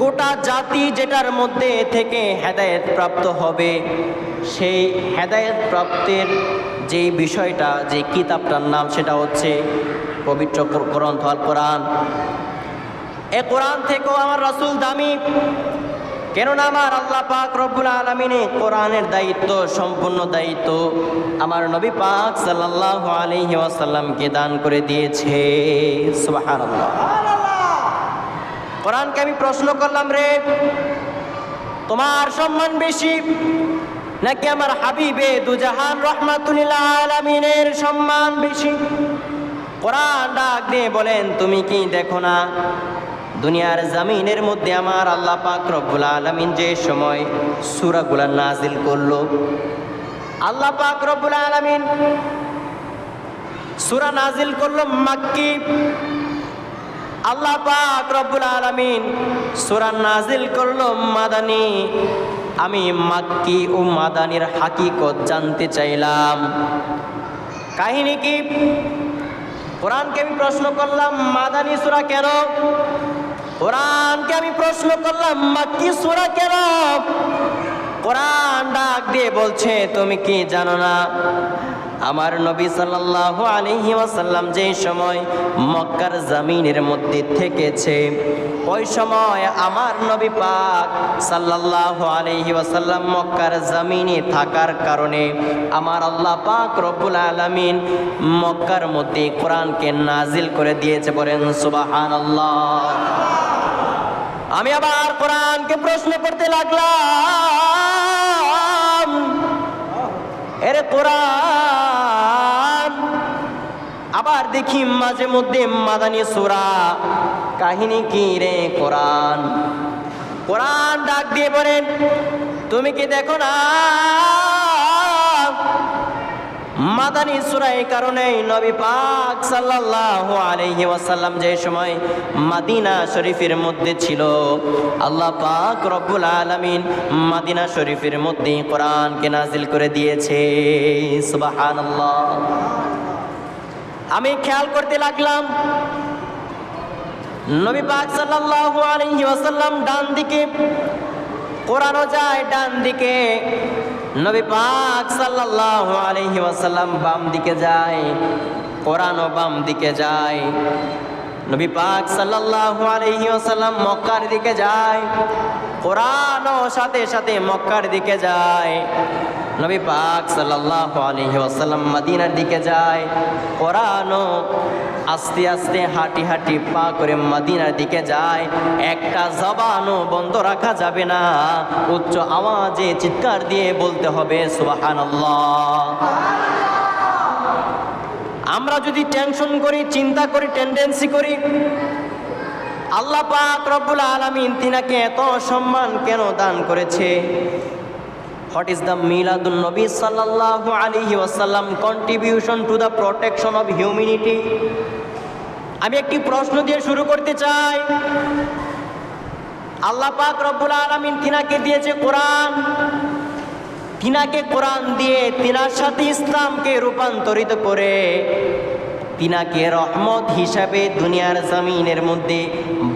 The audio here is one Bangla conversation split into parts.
গোটা জাতি যেটার মধ্যে থেকে হেদায়েত প্রাপ্ত হবে, সেই হেদায়েত প্রাপ্তের যে বিষয়টা, যে কিতাবটার নাম, সেটা হচ্ছে পবিত্র গ্রন্থ আল কোরআন। এ কোরআন থেকেও আমার রাসুল দামি। কেননা আমার আল্লাহ পাক রব্বুল আলমিনে কোরআনের দায়িত্ব, সম্পূর্ণ দায়িত্ব আমার নবী পাক আলাইহি ওয়াসাল্লামকে দান করে দিয়েছে। সুবহানাল্লাহ। কোরআনকে আমি প্রশ্ন করলাম, রে, তোমার সম্মান বেশি নাকি আমার হাবিবে দুজাহান রহমাতুল্লাহ আলমিনের সম্মান বেশি? কোরআন ডাক দিয়ে বলেন, তুমি কি দেখো না, দুনিয়ার জামিনের মধ্যে আমার আল্লাহ পাক রব্বুল আলমিন যে সময় সুরাগুলা নাজিল করল, আল্লাহ পাক রব্বুল আলমিন সুরা নাজিল করল মাক্কি আল্লাহ পাক রব্বুল আলামিন সূরা নাজিল করল মাদানী। আমি মাক্কি ও মাদানির হাকিকত জানতে চাইলাম। কাহিনী কি? কোরআনকে আমি প্রশ্ন করলাম, মাদানী সূরা কেন? কোরআনকে আমি প্রশ্ন করলাম, মাক্কি সূরা কেন? কোরআন ডাক দিয়ে বলছে, তুমি কি জানো না? আমার নবী সাল্লাল্লাহু আলাইহি ওয়াসাল্লাম যে সময় মক্কার জমিনের মধ্যে থেকেছে, ওই সময় আমার নবী পাক সাল্লাল্লাহু আলাইহি ওয়াসাল্লাম মক্কার জমিনে থাকার কারণে আমার আল্লাহ পাক রব্বুল আলামিন মক্কার মধ্যে কোরআনকে নাজিল করে দিয়েছে, বলেন সুবহানাল্লাহ। আমি আবার কোরআনকে প্রশ্ন করতে লাগলাম, এর কোরআন আবার দেখি মাঝে মধ্যে মাদানী সুরা। কাহিনী কি রে কোরআন? কোরআন ডাক দিয়ে বলেন, তুমি কি দেখো না? মাদানী সূরা এই কারণেই নবী পাক সাল্লাল্লাহু আলাইহি ওয়াসাল্লাম যে সময় মাদিনা শরীফের মধ্যে ছিল, আল্লাহ পাক রব্বুল আলামিন মাদিনা শরীফের মধ্যে কোরআনকে নাজিল করে দিয়েছে। সুবহানাল্লাহ। আমি খেয়াল করতে লাগলাম, নবী পাক সাল্লাল্লাহু আলাইহি ওয়াসাল্লাম ডান দিকে, কোরআনও যায় ডান দিকে, নবী পাক সাল্লাল্লাহু আলাইহি ওয়াসাল্লাম বাম দিকে যায়, কোরআনও বাম দিকে যায়। নবী পাক সাল্লাল্লাহু আলাইহি ওয়াসাল্লাম মক্কার দিকে যায়, কোরআনও সাথে সাথে মক্কার দিকে যায়। নবী পাক সাল্লাল্লাহু আলাইহি ওয়াসাল্লাম মদিনার দিকে যায়, কোরআনও আস্তে আস্তে হাঁটি হাঁটি পা করে মদিনার দিকে যায়। একটা জবানও বন্ধ রাখা যাবে না, উচ্চ আওয়াজে চিৎকার দিয়ে বলতে হবে, সুবহানাল্লাহ। আমরা যদি টেনশন করি, চিন্তা করি টেন্ডেন্সি করি, আল্লাহ পাক রব্বুল আলামিন তিনাকে এত সম্মান কেন দান করেছে? হোয়াট ইজ দ্য মিলাদুন নবী সাল্লাল্লাহু আলাইহি ওয়াসাল্লাম contribution to the protection of humanity আমি একটি প্রশ্ন দিয়ে শুরু করতে চাই। আল্লাহ পাক রব্বুল আলামিন তিনাকে দিয়েছে কোরআন। তিনাকে কোরআন দিয়ে, তিনার সাথে ইসলামকে রূপান্তরিত করে, তিনাকে রহমত হিসাবে দুনিয়ার জামিনের মধ্যে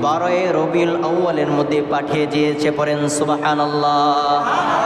বারোয় রবিউল আউ্বালের মধ্যে পাঠিয়ে দিয়েছে পরেন পড়েন সুবহানাল্লাহ।